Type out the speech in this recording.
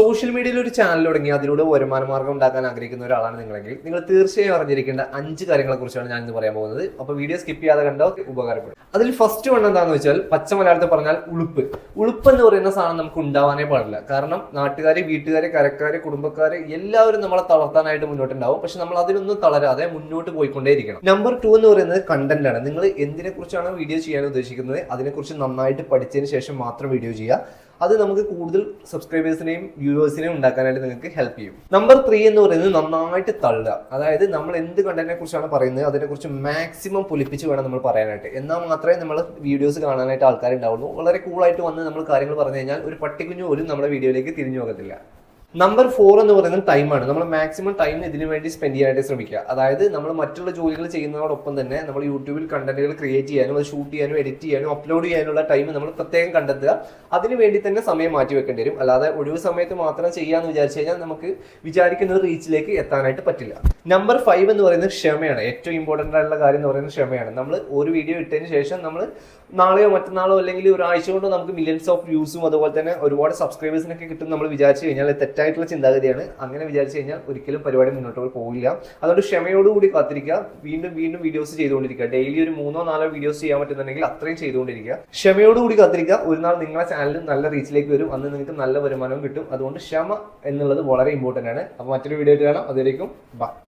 Social മീഡിയയിൽ ഒരു channel തുടങ്ങി. അതിലൂടെ വരുമാന മാർഗം ഉണ്ടാക്കാൻ ആഗ്രഹിക്കുന്ന ഒരാളാണ് നിങ്ങളെങ്കിൽ. നിങ്ങൾ തീർച്ചയായും അറിഞ്ഞിരിക്കേണ്ട അഞ്ച് കാര്യങ്ങളെ കുറിച്ചാണ് ഞാൻ ഇന്ന് പറയാൻ പോകുന്നത്. അപ്പോൾ വീഡിയോ സ്കിപ്പ് ചെയ്യാതെ കണ്ടോ? ഉപകാരപ്പെടും. അതിൽ ഫസ്റ്റ് വൺ എന്താണെന്ന് വെച്ചാൽ പച്ച മലയാളത്തിൽ പറഞ്ഞാൽ ഉളുപ്പ്. ഉളുപ്പ് എന്ന് പറയുന്ന സാധനം നമുക്ക് ഉണ്ടാവാനേ പാടില്ല. കാരണം നാട്ടുകാരെ വീട്ടുകാരെ കരക്കാരെ കുടുംബക്കാരെ എല്ലാവരും നമ്മളെ തളർത്താനായിട്ട് മുന്നോട്ടുണ്ടാവും. പക്ഷെ നമ്മൾ അതിലൊന്നും തളരാതെ മുന്നോട്ട് പോയിക്കൊണ്ടേയിരിക്കണം. നമ്പർ ടു എന്ന് പറയുന്നത് കണ്ടന്റ് ആണ്. നിങ്ങൾ എന്തിനെ കുറിച്ചാണ് വീഡിയോ ചെയ്യാൻ ഉദ്ദേശിക്കുന്നത് അതിനെക്കുറിച്ച് നന്നായിട്ട് പഠിച്ചതിന് ശേഷം മാത്രം വീഡിയോ ചെയ്യുക. അത് നമുക്ക് കൂടുതൽ സബ്സ്ക്രൈബേഴ്സിനെയും വ്യൂവേഴ്സിനെയും ഉണ്ടാക്കാനായിട്ട് നിങ്ങൾക്ക് ഹെൽപ്പ് ചെയ്യും. നമ്പർ ത്രീ എന്ന് പറയുന്നത് നന്നായിട്ട് തള്ളുക. അതായത് നമ്മൾ എന്ത് കണ്ടന്റിനെ കുറിച്ചാണ് പറയുന്നത് അതിനെക്കുറിച്ച് മാക്സിമം പൊലിപ്പിച്ച് വേണം നമ്മൾ പറയാനായിട്ട്. എന്നാൽ മാത്രമേ നമ്മൾ വീഡിയോസ് കാണാനായിട്ട് ആൾക്കാരുണ്ടാവുള്ളൂ. വളരെ കൂളായിട്ട് വന്ന് നമ്മൾ കാര്യങ്ങൾ പറഞ്ഞു കഴിഞ്ഞാൽ ഒരു പട്ടിക്കുഞ്ഞു പോലും നമ്മുടെ വീഡിയോയിലേക്ക് തിരിഞ്ഞു പോകത്തില്ല. നമ്പർ ഫോർ എന്ന് പറയുന്നത് ടൈമാണ് നമ്മൾ മാക്സിമം ടൈം ഇതിനു വേണ്ടി സ്പെൻഡ് ചെയ്യാനായിട്ട് ശ്രമിക്കുക. അതായത് നമ്മൾ മറ്റുള്ള ജോലികൾ ചെയ്യുന്നതോടൊപ്പം തന്നെ നമ്മൾ യൂട്യൂബിൽ കണ്ടന്റുകൾ ക്രിയേറ്റ് ചെയ്യാനും അത് ഷൂട്ട് ചെയ്യാനും എഡിറ്റ് ചെയ്യാനും അപ്ലോഡ് ചെയ്യാനുള്ള ടൈം നമ്മൾ പ്രത്യേകം കണ്ടെത്തുക. അതിനു വേണ്ടി തന്നെ സമയം മാറ്റി വെക്കേണ്ടി വരും. അല്ലാതെ ഒഴിവ് സമയത്ത് മാത്രം ചെയ്യാന്ന് വിചാരിച്ചു കഴിഞ്ഞാൽ നമുക്ക് വിചാരിക്കുന്ന റീച്ചിലേക്ക് എത്താനായിട്ട് പറ്റില്ല. നമ്പർ ഫൈവ് എന്ന് പറയുന്നത് ക്ഷമയാണ്. ഏറ്റവും ഇമ്പോർട്ടന്റ് ആയിട്ടുള്ള കാര്യം എന്ന് പറയുന്നത് ക്ഷമയാണ്. നമ്മൾ ഒരു വീഡിയോ ഇട്ടതിന് ശേഷം നമ്മൾ നാളെയോ മറ്റന്നാളോ അല്ലെങ്കിൽ ഒരാഴ്ച കൊണ്ടോ നമുക്ക് മില്യൻസ് ഓഫ് വ്യൂസും അതുപോലെ തന്നെ ഒരുപാട് സബ്സ്ക്രൈബേഴ്സിനൊക്കെ കിട്ടും നമ്മൾ വിചാരിച്ചു കഴിഞ്ഞാൽ അത് തെറ്റായിട്ടുള്ള ചിന്താഗതിയാണ്. അങ്ങനെ വിചാരിച്ചു കഴിഞ്ഞാൽ ഒരിക്കലും പരിപാടി മുന്നോട്ട് പോകില്ല അതുകൊണ്ട് ക്ഷമയോടുകൂടി കാത്തിരിക്കുക. വീണ്ടും വീണ്ടും വീഡിയോസ് ചെയ്തുകൊണ്ടിരിക്കുക. ഡെയിലി ഒരു മൂന്നോ നാലോ വീഡിയോസ് ചെയ്യാൻ പറ്റുന്നുണ്ടെങ്കിൽ അത്രയും ചെയ്തുകൊണ്ടിരിക്കുക. ക്ഷമയോടുകൂടി കാത്തിരിക്കുക. ഒരു നാൾ നിങ്ങളെ ചാനൽ നല്ല റീച്ചിലേക്ക് വരും. അന്ന് നിങ്ങൾക്ക് നല്ല വരുമാനവും കിട്ടും. അതുകൊണ്ട് ക്ഷമ എന്നുള്ളത് വളരെ ഇമ്പോർട്ടന്റ് ആണ്. അപ്പോൾ മറ്റൊരു വീഡിയോ ആയിട്ട് കാണാം. അതിലേക്കും ബൈ